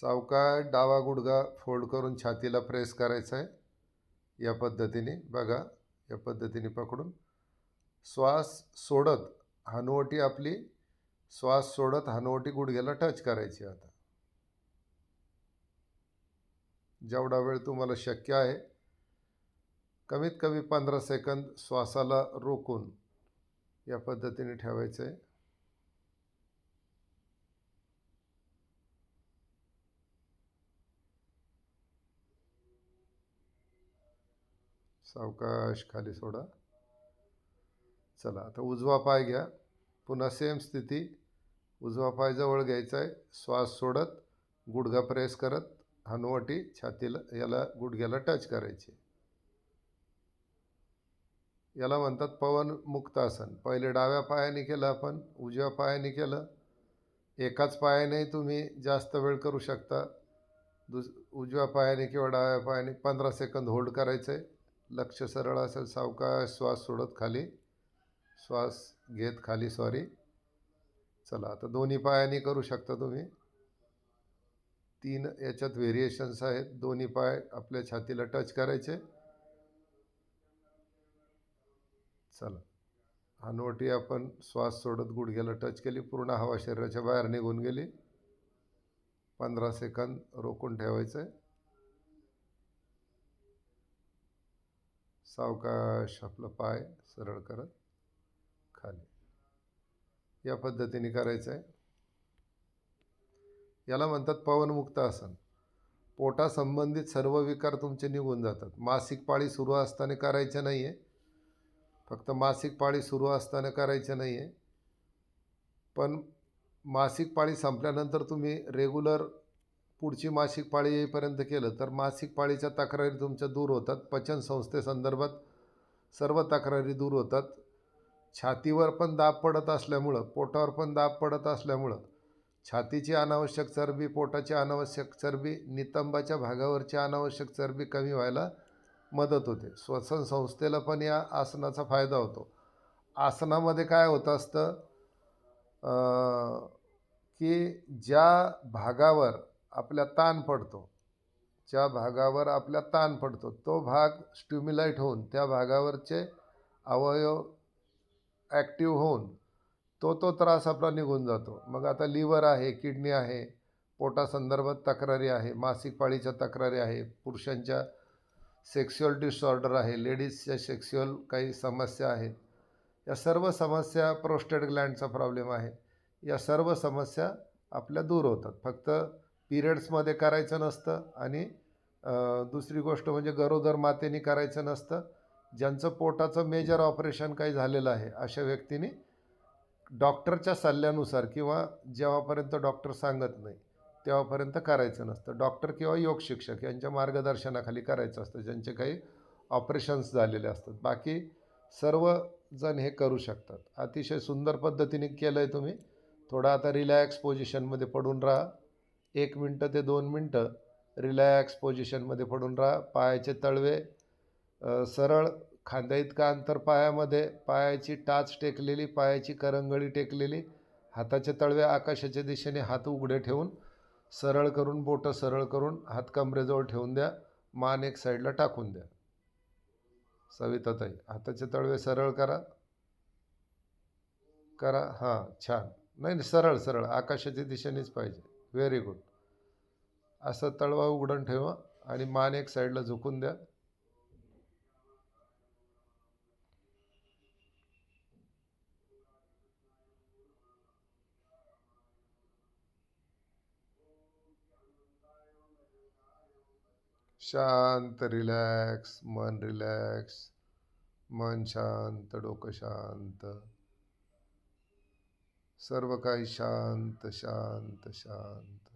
सावकाळ डावा गुडघा फोल्ड करून छातीला प्रेस करायचा आहे. या पद्धतीने बघा या पद्धतीने पकडून. श्वास सोडत हनुवटी आपली श्वास सोडत हनुवटी गुडघ्याला टच करायची आता. जेवढा वेळ तुम्हाला शक्य आहे कमीत कमी पंधरा सेकंद श्वासाला रोखून या पद्धतीने ठेवायचं आहे. सावकाश खाली सोडा. चला आता उजवा पाय घ्या. पुन्हा सेम स्थिती. उजवा पाय जवळ घ्यायचा आहे श्वास सोडत गुडघा प्रेस करत हनुवटी छातीला याला गुडघ्याला टच करायची. याला म्हणतात पवन मुक्तासन. पहिले डाव्या पायाने केलं आपण उजव्या पायाने केलं. एकाच पायाने तुम्ही जास्त वेळ करू शकता. दुस उजव्या पायाने किंवा डाव्या पायाने पंधरा सेकंद होल्ड करायचं आहे लक्ष सरळ असेल सावकाश श्वास सोडत खाली. श्वास घेत खाली सॉरी चला आता दोन्ही पायाने करू शकता तुम्ही. तीन याच्यात व्हेरिएशन्स आहेत. दोन्ही पाय आपल्या छातीला टच करायचे. चला हनुवटी आपण श्वास सोडत गुडघ्याला टच केली. पूर्ण हवा शरीराच्या बाहेर निघून गेली. पंधरा सेकंद रोखून ठेवायचं आहे सावकाश आपलं पाय सरळ करत खाली. या पद्धतीने करायचं आहे. याला म्हणतात पवनमुक्त आसन. पोटासंबंधित सर्व विकार तुमचे निघून जातात. मासिक पाळी सुरू असताना करायचं नाही आहे फक्त मासिक पाळी सुरू असताना करायचं नाही आहे पण मासिक पाळी संपल्यानंतर तुम्ही रेग्युलर पुढची मासिक पाळी येईपर्यंत केलं तर मासिक पाळीच्या तक्रारी तुमच्या दूर होतात. पचन संस्थेसंदर्भात सर्व तक्रारी दूर होतात. छातीवर पण दाब पडत असल्यामुळं पोटावर पण दाब पडत असल्यामुळं छातीची अनावश्यक चरबी पोटाची अनावश्यक चरबी नितंबाच्या भागावरची अनावश्यक चरबी कमी व्हायला मदत होते. श्वसन संस्थेला पण या आसनाचा फायदा होतो. आसनामध्ये काय होतं असतं? की ज्या भागावर आपल्या ताण पडतो. ज्या भागावर आपल्या ताण पडतो तो भाग स्ट्युम्युलाईट होऊन त्या भागावरचे अवयव ॲक्टिव्ह होऊन तो तो त्रास आपला निघून जातो. मग आता लिव्हर आहे किडनी आहे पोटासंदर्भात तक्रारी आहे मासिक पाळीच्या तक्रारी आहे पुरुषांच्या सेक्स्युअल डिसऑर्डर आहे लेडीजच्या सेक्स्युअल काही समस्या आहेत. या सर्व समस्या प्रोस्टेट ग्लँडचा प्रॉब्लेम आहे. या सर्व समस्या आपल्या दूर होतात. फक्त पिरियड्समध्ये करायचं नसतं आणि दुसरी गोष्ट म्हणजे गरोदर मातेने करायचं नसतं. ज्यांचं पोटाचं मेजर ऑपरेशन काही झालेलं आहे अशा व्यक्तीने डॉक्टरच्या सल्ल्यानुसार किंवा जेव्हापर्यंत डॉक्टर सांगत नाही तेव्हापर्यंत करायचं नसतं. डॉक्टर किंवा योग शिक्षक यांच्या मार्गदर्शनाखाली करायचं असतं. ज्यांचे काही ऑपरेशन्स झालेले असतात. बाकी सर्वजण हे करू शकतात. अतिशय सुंदर पद्धतीने केलं आहे तुम्ही. थोडं आता रिलॅक्स पोझिशनमध्ये पडून राहा. एक मिनटं ते दोन मिनटं रिलॅक्स पोझिशनमध्ये पडून राहा. पायाचे तळवे सरळ खांद्या इतका अंतर पायामध्ये? पायाची टाच टेकलेली पायाची करंगळी टेकलेली हाताचे तळवे आकाशाच्या दिशेने हात उघडे ठेवून सरळ करून बोटं सरळ करून हात कमरेजवळ ठेवून द्या. मान एक साईडला टाकून द्या. सविताताई हाताचे तळवे सरळ करा. करा हां छान. नाही नाही सरळ सरळ. आकाशाच्या दिशेनेच पाहिजे. व्हेरी गुड असं तळवा उघडून ठेवा आणि मान एक साईडला झुकून द्या. शांत रिलॅक्स मन रिलॅक्स मन शांत डोकं शांत. सर्व काही शांत शांत शांत.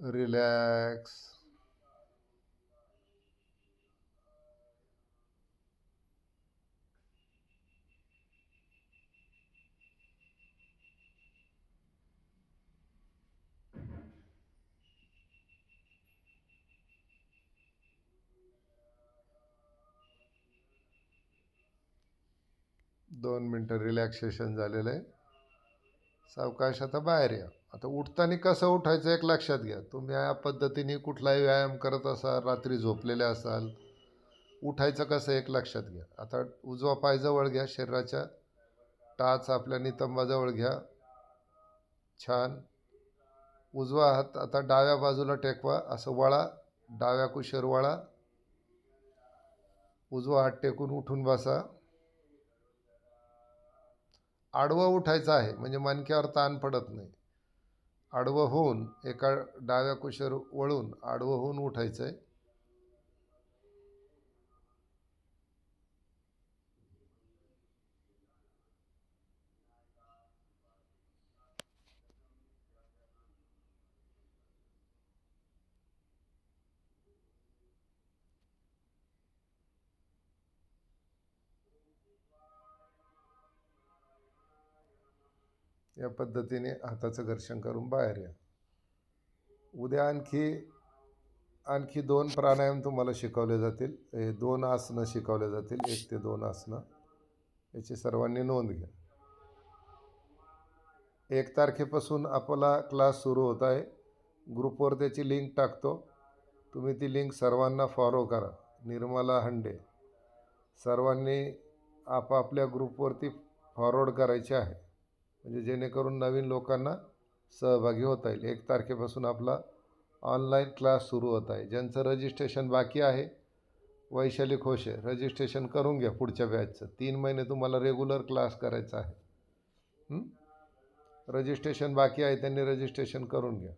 रिलॅक्स दोन मिनटं रिलॅक्सेशन झालेलं आहे. सावकाश आता बाहेर या. आता उठताना कसं उठायचं एक लक्षात घ्या. तुम्ही या पद्धतीने कुठलाही व्यायाम करत असाल रात्री झोपलेले असाल उठायचं कसं एक लक्षात घ्या. आता उजवा पाय जवळ घ्या शरीराच्या टाच आपल्या नितंबाजवळ घ्या. छान. उजवा हात आता डाव्या बाजूला टेकवा. असं वळा. डाव्या कुशीर वळा. उजवा हात टेकून उठून बसा. आडवं उठायचं आहे म्हणजे मणक्यावर ताण पडत नाही. आडवं होऊन एका डाव्या कुशीवर वळून आडवं होऊन उठायचं आहे या पद्धतीने हाताचं घर्षण करून बाहेर या. उद्या आणखी आणखी दोन प्राणायाम तुम्हाला शिकवले जातील. हे दोन आसनं शिकवले जातील. एक ते दोन आसनं. याची सर्वांनी नोंद घ्या. एक तारखेपासून आपला क्लास सुरू होत आहे. ग्रुपवर त्याची लिंक टाकतो. तुम्ही ती लिंक सर्वांना फॉलो करा. निर्मला हंडे. सर्वांनी आपापल्या ग्रुपवरती फॉरवर्ड करायचे आहे. म्हणजे जेणेकरून नवीन लोकांना सहभागी होता येईल. एक तारखेपासून आपला ऑनलाईन क्लास सुरू होत आहे. ज्यांचं रजिस्ट्रेशन बाकी आहे वैशाली खोशे रजिस्ट्रेशन करून घ्या पुढच्या बॅचचं तीन महिने तुम्हाला रेग्युलर क्लास करायचा आहे. रजिस्ट्रेशन बाकी आहे त्यांनी रजिस्ट्रेशन करून घ्या.